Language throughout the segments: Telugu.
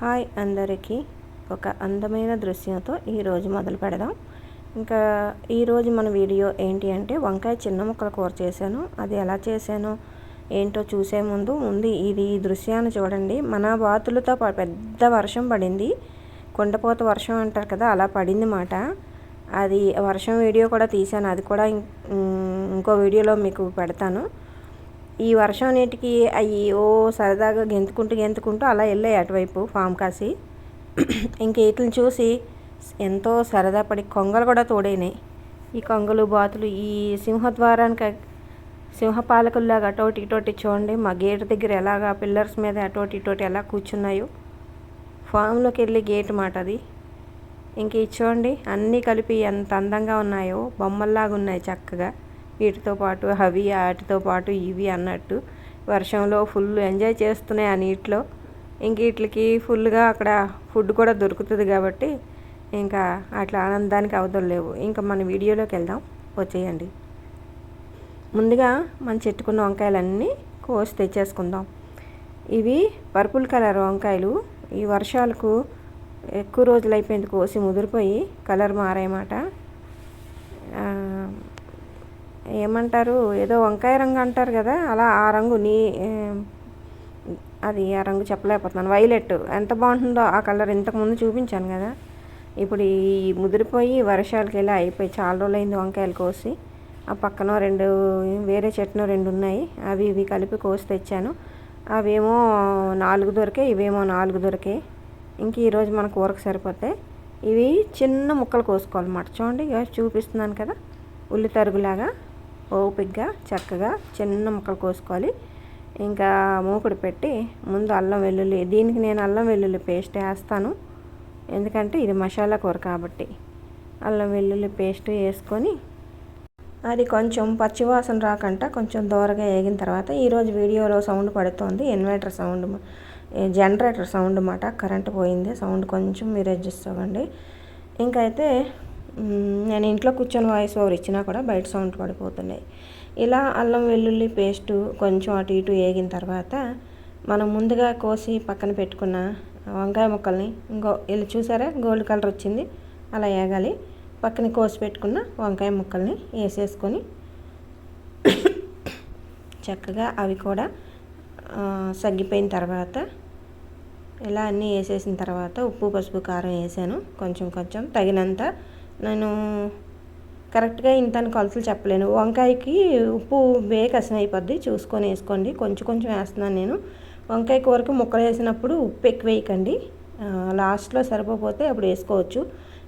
హాయ్ అందరికీ. ఒక అందమైన దృశ్యంతో ఈరోజు మొదలు పెడదాం. ఇంకా ఈరోజు మన వీడియో ఏంటి అంటే వంకాయ చిన్న ముక్కల కూర చేశాను. అది ఎలా చేశాను? ఏంటో చూసే ముందు ముందు ఇది ఈ దృశ్యాన్ని చూడండి. మన బాతులతో పెద్ద వర్షం పడింది. కుండపోత వర్షం అంటారు కదా అలా పడింది మాట. అది వర్షం వీడియో కూడా తీశాను. అది కూడా ఇంకో వీడియోలో మీకు పెడతాను. ఈ వర్షం నీటికి అవి ఓ సరదాగా గెంతుకుంటూ గెంతుకుంటూ అలా వెళ్ళాయి అటువైపు ఫామ్ కాసి. ఇంక వీటిని చూసి ఎంతో సరదా పడి కొంగలు కూడా తోడైనాయి. ఈ కొంగలు బాతులు ఈ సింహద్వారానికి సింహపాలకుల్లాగా అటోటి ఇటోటి చూడండి. మా గేట్ దగ్గర ఎలాగా పిల్లర్స్ మీద అటోటి ఇటోటి ఎలా కూర్చున్నాయో. ఫామ్లోకి వెళ్ళి గేట్ మాట అది. ఇంక చూడండి అన్నీ కలిపి ఎంత అందంగా ఉన్నాయో. బొమ్మల్లాగా ఉన్నాయి చక్కగా. వీటితో పాటు అవి వాటితో పాటు ఇవి అన్నట్టు వర్షంలో ఫుల్ ఎంజాయ్ చేస్తున్నాయి ఆ నీటిలో. ఇంక వీటికి ఫుల్గా అక్కడ ఫుడ్ కూడా దొరుకుతుంది కాబట్టి ఇంకా అట్లా ఆనందానికి అవతలు లేవు. ఇంకా మన వీడియోలోకి వెళ్దాం. వచ్చేయండి. ముందుగా మనం చెట్టుకున్న వంకాయలన్నీ కోసి తెచ్చేసుకుందాం. ఇవి పర్పుల్ కలర్ వంకాయలు. ఈ వర్షాలకు ఎక్కువ రోజులు అయిపోయింది కోసి ముదిరిపోయి కలర్ మారాయన్నమాట ఏమంటారు? ఏదో వంకాయ రంగు అంటారు కదా అలా ఆ రంగు నీ అది ఆ రంగు చెప్పలేకపోతున్నాను. వైలెట్ ఎంత బాగుంటుందో ఆ కలర్ ఇంతకుముందు చూపించాను కదా. ఇప్పుడు ఈ ముదిరిపోయి వర్షాలకి వెళ్ళి అయిపోయి చాలా రోజులైంది వంకాయలు కోసి. ఆ పక్కన రెండు వేరే చెట్లు రెండు ఉన్నాయి. అవి ఇవి కలిపి కోసి తెచ్చాను. అవేమో నాలుగు దొరికే ఇవేమో నాలుగు దొరికే. ఇంక ఈరోజు మన కూరకు సరిపోతాయి ఇవి చిన్న ముక్కలు కోసుకోవాలన్నమాట. చూడండి చూపిస్తున్నాను కదా ఉల్లి తరుగులాగా. ఓపిగ్గా చక్కగా చిన్న ముక్కలు కోసుకోవాలి. ఇంకా మూకుడు పెట్టి ముందు అల్లం వెల్లుల్లి దీనికి నేను అల్లం వెల్లుల్లి పేస్ట్ వేస్తాను. ఎందుకంటే ఇది మసాలా కూర కాబట్టి. అల్లం వెల్లుల్లి పేస్ట్ వేసుకొని అది కొంచెం పచ్చివాసన రాకుండా కొంచెం దూరగా వేగిన తర్వాత ఈరోజు వీడియోలో సౌండ్ పడుతోంది. ఇన్వర్టర్ సౌండ్ జనరేటర్ సౌండ్ అన్నమాట కరెంట్ పోయింది. సౌండ్ కొంచెం మీరు అడ్జస్ట్ అవ్వండి ఇంకైతే నేను ఇంట్లో కూర్చొని వాయిస్ ఓవర్ ఇచ్చినా కూడా బయట సౌండ్ పడిపోతున్నాయి. ఇలా అల్లం వెల్లుల్లి పేస్టు కొంచెం అటు ఇటు వేగిన తర్వాత మనం ముందుగా కోసి పక్కన పెట్టుకున్న వంకాయ ముక్కల్ని ఇంకో ఇలా చూసారా? గోల్డ్ కలర్ వచ్చింది. అలా వేగాలి. పక్కన కోసి పెట్టుకున్న వంకాయ ముక్కల్ని వేసేసుకొని చక్కగా అవి కూడా సగ్గిపోయిన తర్వాత ఇలా అన్నీ వేసేసిన తర్వాత ఉప్పు పసుపు కారం వేసాను. కొంచెం కొంచెం తగినంత నేను కరెక్ట్గా ఇంత కొలతలు చెప్పలేను. వంకాయకి ఉప్పు బేకసం అయిపోద్ది. చూసుకొని వేసుకోండి. కొంచెం కొంచెం వేస్తున్నాను నేను. వంకాయ కూరకి ముక్కలు వేసినప్పుడు ఉప్పు ఎక్కువ వేయకండి. లాస్ట్లో సరిపోతే అప్పుడు వేసుకోవచ్చు.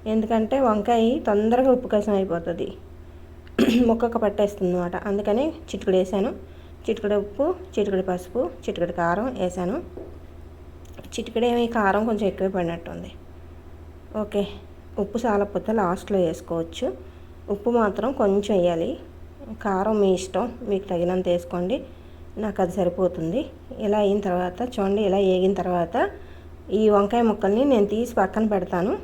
ఎందుకంటే వంకాయ తొందరగా ఉప్పు కసం అయిపోతుంది. ముక్కకు పట్టేస్తుంది అనమాట అందుకని చిటికడు వేసాను. చిటికడ ఉప్పు చిటికడి పసుపు చిటికడి కారం వేసాను. చిటికడేమి కారం కొంచెం ఎక్కువ పడినట్టుంది. ఓకే. ఉప్పు చాలకపోతే లాస్ట్లో వేసుకోవచ్చు. ఉప్పు మాత్రం కొంచెం వేయాలి. కారం మీ ఇష్టం మీకు తగినంత వేసుకోండి. నాకు అది సరిపోతుంది. ఇలా అయిన తర్వాత చూడండి ఇలా వేగిన తర్వాత ఈ వంకాయ ముక్కల్ని నేను తీసి పక్కన పెడతాను.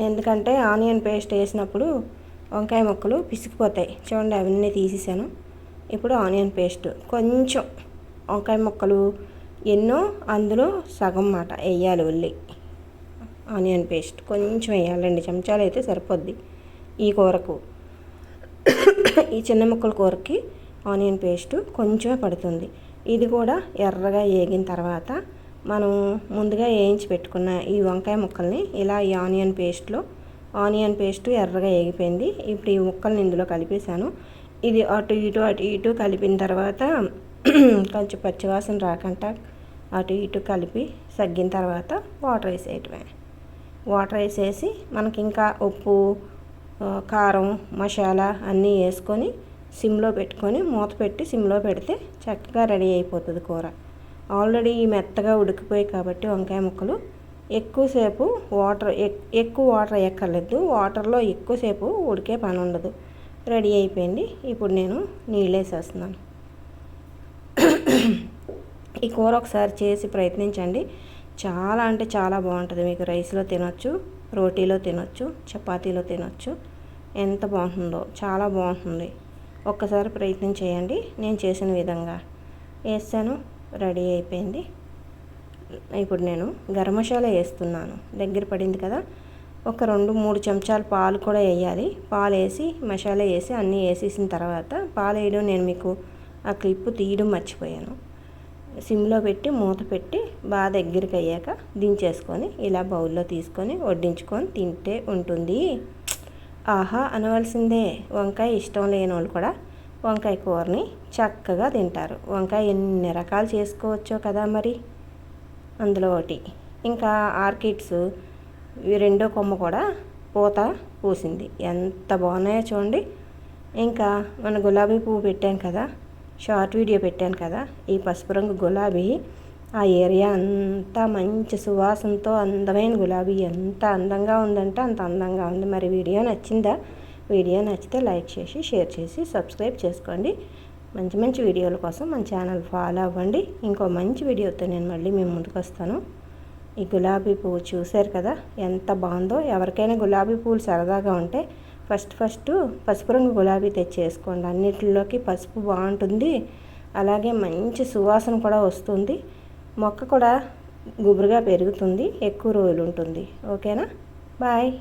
ఎందుకంటే ఆనియన్ పేస్ట్ వేసినప్పుడు వంకాయ ముక్కలు పిసికిపోతాయి. చూడండి అవన్నీ తీసేసాను. ఇప్పుడు ఆనియన్ పేస్ట్. కొంచెం వంకాయ ముక్కలు ఎన్నో అందులో సగం మాట వేయాలి ఉల్లి ఆనియన్ పేస్ట్ కొంచెం వేయాలి రెండు చెంచాలు అయితే సరిపోద్ది. ఈ కూరకు ఈ చిన్న ముక్కల కూరకి ఆనియన్ పేస్ట్ కొంచెమే పడుతుంది. ఇది కూడా ఎర్రగా వేగిన తర్వాత మనం ముందుగా వేయించి పెట్టుకున్న ఈ వంకాయ ముక్కల్ని ఇలా ఈ ఆనియన్ పేస్ట్లో ఆనియన్ పేస్ట్ ఎర్రగా వేగిపోయింది ఇప్పుడు ఈ ముక్కల్ని ఇందులో కలిపేశాను. ఇది అటు ఇటు అటు ఇటు కలిపిన తర్వాత కొంచెం పచ్చివాసన రాకుండా అటు ఇటు కలిపి సగ్గిన తర్వాత వాటర్ వేసేయటమే. వాటర్ వేసేసి మనకి ఇంకా ఉప్పు కారం మసాలా అన్నీ వేసుకొని సిమ్లో పెట్టుకొని మూత పెట్టి సిమ్లో పెడితే చక్కగా రెడీ అయిపోతుంది కూర. ఆల్రెడీ మెత్తగా ఉడికిపోయి కాబట్టి వంకాయ ముక్కలు. ఎక్కువసేపు వాటర్ ఎక్కువ వాటర్ ఎక్కర్లేదు వాటర్లో ఎక్కువసేపు ఉడికే పని ఉండదు. రెడీ అయిపోయింది. ఇప్పుడు నేను నీళ్ళు వేసేస్తున్నాను. ఈ కూర ఒకసారి చేసి ప్రయత్నించండి. చాలా అంటే చాలా బాగుంటుంది. మీకు రైస్లో తినొచ్చు రోటీలో తినొచ్చు చపాతీలో తినొచ్చు. ఎంత బాగుంటుందో చాలా బాగుంటుంది. ఒక్కసారి ప్రయత్నం చేయండి. నేను చేసిన విధంగా వేసాను రెడీ అయిపోయింది. ఇప్పుడు నేను గరం మసాలా వేస్తున్నాను. దగ్గర పడింది కదా. ఒక రెండు మూడు చెంచాలు పాలు కూడా వేయాలి. పాలు వేసి మసాలా వేసి అన్నీ వేసేసిన తర్వాత పాలు వేయడం నేను మీకు ఆ క్లిప్ తీయడం మర్చిపోయాను. సిమ్లో పెట్టి మూత పెట్టి బాగా దగ్గరికి అయ్యాక దించేసుకొని ఇలా బౌల్లో తీసుకొని వడ్డించుకొని తింటే ఉంటుంది. ఆహా అనవలసిందే. వంకాయ ఇష్టం లేని వాళ్ళు కూడా వంకాయ కూరని చక్కగా తింటారు. వంకాయ ఎన్ని రకాలు చేసుకోవచ్చో కదా మరి. అందులో ఒకటి ఇంకా ఆర్కిడ్స్ రెండో కొమ్మ కూడా పూత పూసింది. ఎంత బాగున్నాయో చూడండి. ఇంకా మన గులాబీ పువ్వు పెట్టాను కదా షార్ట్ వీడియో పెట్టాను కదా ఈ పసుపు రంగు గులాబీ ఆ ఏరియా అంతా మంచి సువాసనతో అందమైన గులాబీ. ఎంత అందంగా ఉందంటే అంత అందంగా ఉంది. మరి వీడియో నచ్చిందా? వీడియో నచ్చితే లైక్ చేసి షేర్ చేసి సబ్స్క్రైబ్ చేసుకోండి. మంచి మంచి వీడియోల కోసం మన ఛానల్ ఫాలో అవ్వండి. ఇంకో మంచి వీడియోతో నేను మళ్ళీ మేము ముందుకు వస్తాను. ఈ గులాబీ పువ్వు చూశారు కదా ఎంత బాగుందో. ఎవరికైనా గులాబీ పువ్వులు సరదాగా ఉంటే ఫస్ట్ ఫస్ట్ పసుపు రంగు గులాబీ తెచ్చేసుకోండి. అన్నిటిలోకి పసుపు బాగుంటుంది. అలాగే మంచి సువాసన కూడా వస్తుంది. మొక్క కూడా గుబురుగా పెరుగుతుంది. ఎక్కువ రోజులు ఉంటుంది. ఓకేనా? బాయ్.